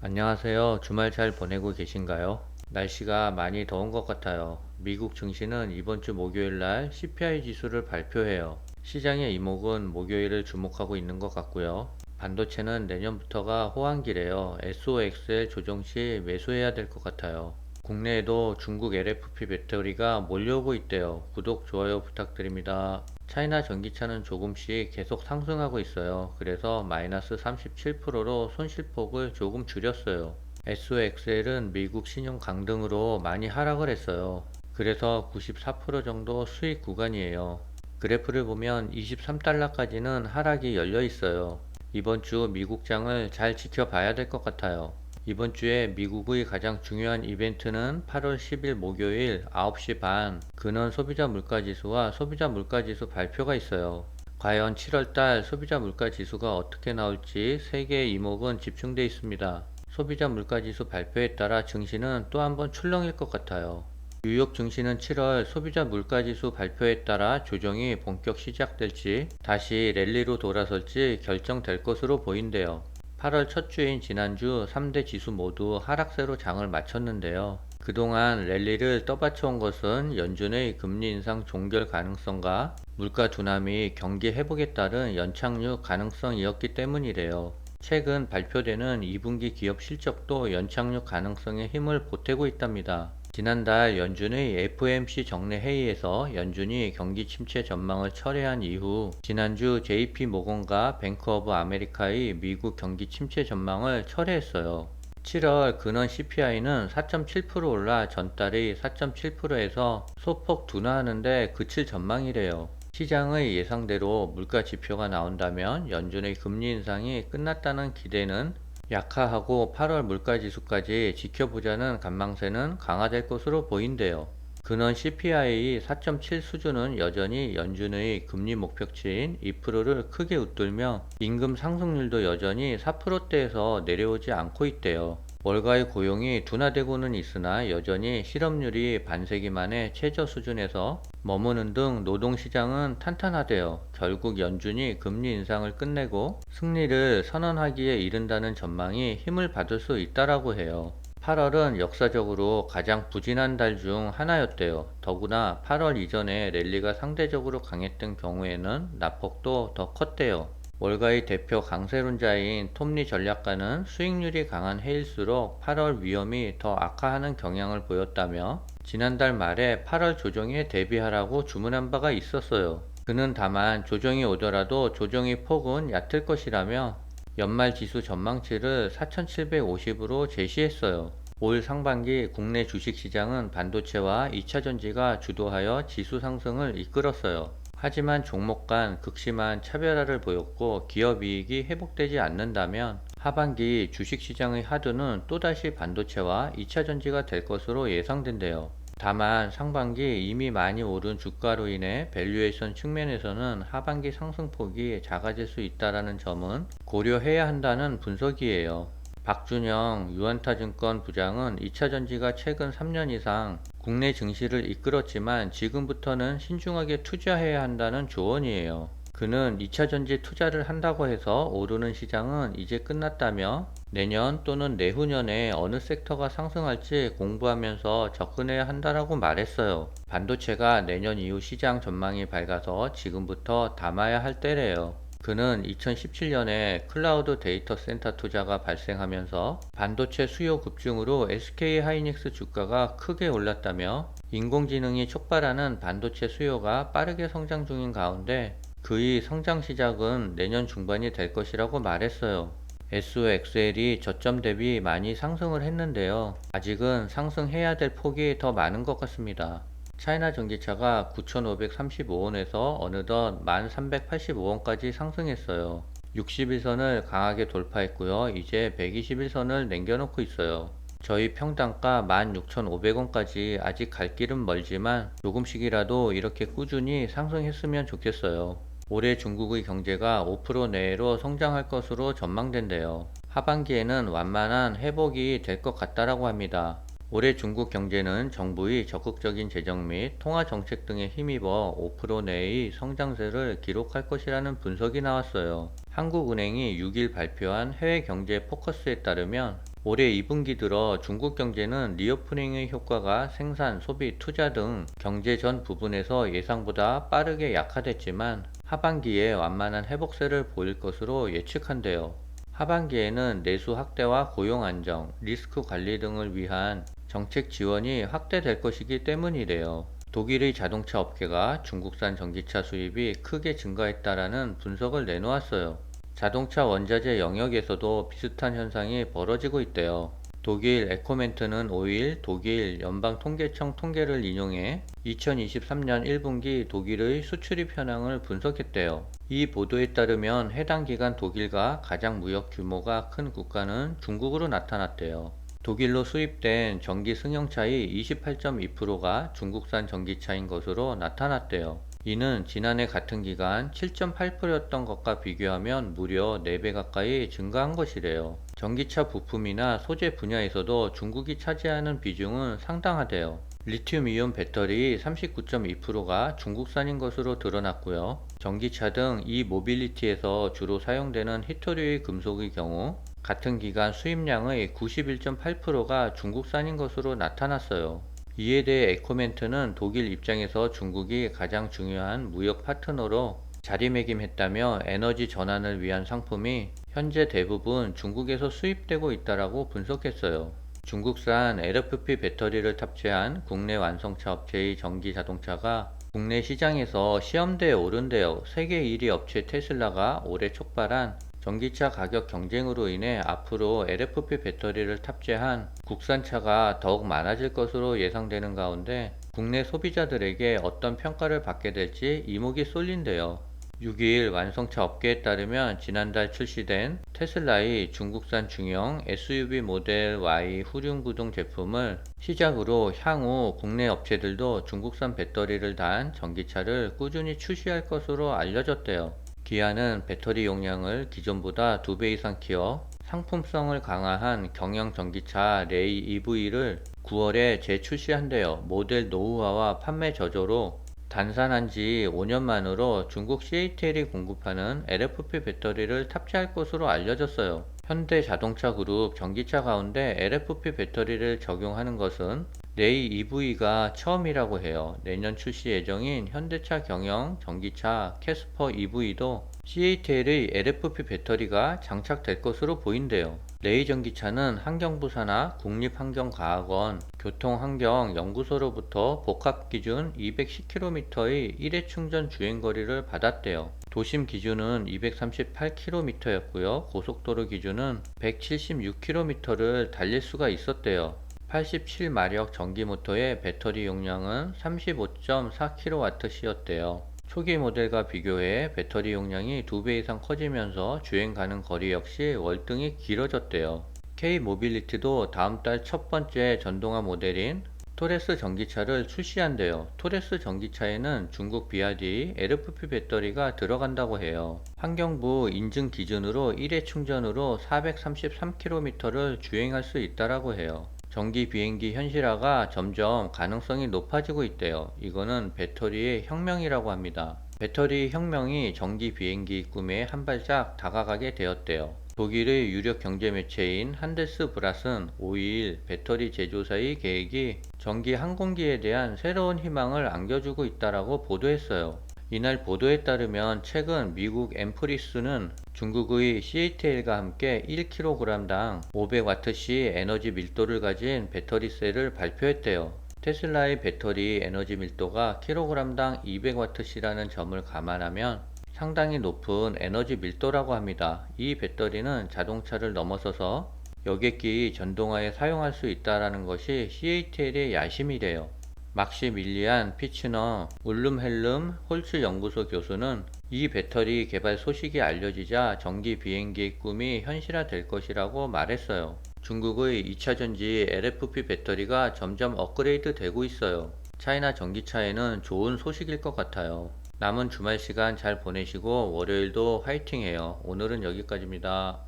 안녕하세요. 주말 잘 보내고 계신가요? 날씨가 많이 더운 것 같아요. 미국 증시는 이번 주 목요일 날 CPI 지수를 발표해요. 시장의 이목은 목요일을 주목하고 있는 것 같고요. 반도체는 내년부터가 호황기래요. SOXL 조정 시 매수해야 될 것 같아요. 국내에도 중국 LFP 배터리가 몰려오고 있대요. 구독, 좋아요 부탁드립니다. 차이나 전기차는 조금씩 계속 상승하고 있어요. 그래서 마이너스 37%로 손실폭을 조금 줄였어요. SOXL은 미국 신용 강등으로 많이 하락을 했어요. 그래서 94% 정도 수익 구간이에요. 그래프를 보면 23달러까지는 하락이 열려 있어요. 이번 주 미국장을 잘 지켜봐야 될 것 같아요. 이번 주에 미국의 가장 중요한 이벤트는 8월 10일 목요일 9시 반 근원 소비자 물가 지수와 소비자 물가 지수 발표가 있어요. 과연 7월달 소비자 물가 지수가 어떻게 나올지 세계의 이목은 집중돼 있습니다. 소비자 물가 지수 발표에 따라 증시는 또 한 번 출렁일 것 같아요. 뉴욕 증시는 7월 소비자 물가 지수 발표에 따라 조정이 본격 시작될지 다시 랠리로 돌아설지 결정될 것으로 보인대요. 8월 첫 주인 지난주 3대 지수 모두 하락세로 장을 마쳤는데요. 그동안 랠리를 떠받쳐온 것은 연준의 금리 인상 종결 가능성과 물가 둔함이 경기 회복에 따른 연착륙 가능성이었기 때문이래요. 최근 발표되는 2분기 기업 실적도 연착륙 가능성에 힘을 보태고 있답니다. 지난달 연준의 FOMC 정례 회의에서 연준이 경기 침체 전망을 철회한 이후 지난주 JP 모건과 뱅크 오브 아메리카의 미국 경기 침체 전망을 철회했어요. 7월 근원 CPI는 4.7% 올라 전달의 4.7%에서 소폭 둔화하는데 그칠 전망이래요. 시장의 예상대로 물가 지표가 나온다면 연준의 금리 인상이 끝났다는 기대는 약화하고 8월 물가 지수까지 지켜보자는 관망세는 강화될 것으로 보인대요. 근원 CPI 4.7 수준은 여전히 연준의 금리 목표치인 2%를 크게 웃돌며 임금 상승률도 여전히 4%대에서 내려오지 않고 있대요. 월가의 고용이 둔화되고는 있으나 여전히 실업률이 반세기 만에 최저 수준에서 머무는 등 노동시장은 탄탄하대요. 결국 연준이 금리 인상을 끝내고 승리를 선언하기에 이른다는 전망이 힘을 받을 수 있다라고 해요. 8월은 역사적으로 가장 부진한 달 중 하나였대요. 더구나 8월 이전에 랠리가 상대적으로 강했던 경우에는 낙폭도 더 컸대요. 월가의 대표 강세론자인 톱니 전략가는 수익률이 강한 해일수록 8월 위험이 더 악화하는 경향을 보였다며 지난달 말에 8월 조정에 대비하라고 주문한 바가 있었어요. 그는 다만 조정이 오더라도 조정의 폭은 얕을 것이라며 연말 지수 전망치를 4,750으로 제시했어요. 올 상반기 국내 주식시장은 반도체와 2차 전지가 주도하여 지수 상승을 이끌었어요. 하지만 종목 간 극심한 차별화를 보였고 기업 이익이 회복되지 않는다면 하반기 주식시장의 하두는 또다시 반도체와 2차 전지가 될 것으로 예상된대요. 다만 상반기 이미 많이 오른 주가로 인해 밸류에이션 측면에서는 하반기 상승폭이 작아질 수 있다는 점은 고려해야 한다는 분석이에요. 박준영 유한타증권 부장은 2차 전지가 최근 3년 이상 국내 증시를 이끌었지만 지금부터는 신중하게 투자해야 한다는 조언이에요. 그는 2차 전지 투자를 한다고 해서 오르는 시장은 이제 끝났다며 내년 또는 내후년에 어느 섹터가 상승할지 공부하면서 접근해야 한다라고 말했어요. 반도체가 내년 이후 시장 전망이 밝아서 지금부터 담아야 할 때래요. 그는 2017년에 클라우드 데이터 센터 투자가 발생하면서 반도체 수요 급증으로 SK 하이닉스 주가가 크게 올랐다며 인공지능이 촉발하는 반도체 수요가 빠르게 성장 중인 가운데 그의 성장 시작은 내년 중반이 될 것이라고 말했어요. SOXL이 저점 대비 많이 상승을 했는데요. 아직은 상승해야 될 폭이 더 많은 것 같습니다. 차이나 전기차가 9,535원에서 어느덧 1,385원까지 상승했어요. 61선을 강하게 돌파했고요. 이제 121선을 남겨놓고 있어요. 저희 평단가 16,500원까지 아직 갈 길은 멀지만 조금씩이라도 이렇게 꾸준히 상승했으면 좋겠어요. 올해 중국의 경제가 5% 내외로 성장할 것으로 전망된대요. 하반기에는 완만한 회복이 될 것 같다라고 합니다. 올해 중국 경제는 정부의 적극적인 재정 및 통화 정책 등에 힘입어 5% 내의 성장세를 기록할 것이라는 분석이 나왔어요. 한국은행이 6일 발표한 해외 경제 포커스에 따르면 올해 2분기 들어 중국 경제는 리오프닝의 효과가 생산, 소비, 투자 등 경제 전 부분에서 예상보다 빠르게 약화됐지만 하반기에 완만한 회복세를 보일 것으로 예측한대요. 하반기에는 내수 확대와 고용 안정, 리스크 관리 등을 위한 정책 지원이 확대될 것이기 때문이래요. 독일의 자동차 업계가 중국산 전기차 수입이 크게 증가했다라는 분석을 내놓았어요. 자동차 원자재 영역에서도 비슷한 현상이 벌어지고 있대요. 독일 에코멘트는 5일 독일 연방통계청 통계를 인용해 2023년 1분기 독일의 수출입 현황을 분석했대요. 이 보도에 따르면 해당 기간 독일과 가장 무역 규모가 큰 국가는 중국으로 나타났대요. 독일로 수입된 전기 승용차의 28.2%가 중국산 전기차인 것으로 나타났대요. 이는 지난해 같은 기간 7.8%였던 것과 비교하면 무려 4배 가까이 증가한 것이래요. 전기차 부품이나 소재 분야에서도 중국이 차지하는 비중은 상당하대요. 리튬이온 배터리 39.2%가 중국산인 것으로 드러났고요. 전기차 등 이 모빌리티에서 주로 사용되는 히토류의 금속의 경우 같은 기간 수입량의 91.8%가 중국산인 것으로 나타났어요. 이에 대해 에코멘트는 독일 입장에서 중국이 가장 중요한 무역 파트너로 자리매김했다며 에너지 전환을 위한 상품이 현재 대부분 중국에서 수입되고 있다라고 분석했어요. 중국산 LFP 배터리를 탑재한 국내 완성차 업체의 전기 자동차가 국내 시장에서 시험대에 오른데요. 세계 1위 업체 테슬라가 올해 촉발한 전기차 가격 경쟁으로 인해 앞으로 LFP 배터리를 탑재한 국산차가 더욱 많아질 것으로 예상되는 가운데 국내 소비자들에게 어떤 평가를 받게 될지 이목이 쏠린대요. 6일 완성차 업계에 따르면 지난달 출시된 테슬라의 중국산 중형 SUV 모델 Y 후륜 구동 제품을 시작으로 향후 국내 업체들도 중국산 배터리를 단 전기차를 꾸준히 출시할 것으로 알려졌대요. 기아는 배터리 용량을 기존보다 2배 이상 키워 상품성을 강화한 경영 전기차 레이 EV를 9월에 재출시한대요. 모델 노후화와 판매 저조로 단산한 지 5년 만으로 중국 CATL이 공급하는 LFP 배터리를 탑재할 것으로 알려졌어요. 현대 자동차 그룹 전기차 가운데 LFP 배터리를 적용하는 것은 레이 EV가 처음이라고 해요. 내년 출시 예정인 현대차 경영 전기차 캐스퍼 EV도 CATL의 LFP 배터리가 장착될 것으로 보인대요. 레이 전기차는 환경부 산하 국립환경과학원 교통환경연구소로부터 복합기준 210km의 1회 충전 주행거리를 받았대요. 도심 기준은 238km였고요. 고속도로 기준은 176km를 달릴 수가 있었대요. 87마력 전기모터의 배터리 용량은 35.4kWh였대요. 초기 모델과 비교해 배터리 용량이 2배 이상 커지면서 주행 가는 거리 역시 월등히 길어졌대요. K 모빌리티도 다음 달 첫 번째 전동화 모델인 토레스 전기차를 출시한대요. 토레스 전기차에는 중국 비아디 LFP 배터리가 들어간다고 해요. 환경부 인증 기준으로 1회 충전으로 433km를 주행할 수 있다라고 해요. 전기 비행기 현실화가 점점 가능성이 높아지고 있대요. 이거는 배터리의 혁명이라고 합니다. 배터리 혁명이 전기 비행기 꿈에 한 발짝 다가가게 되었대요. 독일의 유력 경제 매체인 한데스 브라스는 5일 배터리 제조사의 계획이 전기 항공기에 대한 새로운 희망을 안겨주고 있다라고 보도했어요. 이날 보도에 따르면 최근 미국 엠프리스는 중국의 CATL과 함께 1kg당 500W씨 에너지 밀도를 가진 배터리 셀을 발표했대요. 테슬라의 배터리 에너지 밀도가 kg당 200W씨라는 점을 감안하면 상당히 높은 에너지 밀도라고 합니다. 이 배터리는 자동차를 넘어서서 여객기 전동화에 사용할 수 있다는 것이 CATL의 야심이래요. 막시밀리안 피츠너 울름헬름 홀츠 연구소 교수는 이 배터리 개발 소식이 알려지자 전기 비행기의 꿈이 현실화될 것이라고 말했어요. 중국의 2차전지 LFP 배터리가 점점 업그레이드 되고 있어요. 차이나 전기차에는 좋은 소식일 것 같아요. 남은 주말 시간 잘 보내시고 월요일도 화이팅 해요. 오늘은 여기까지입니다.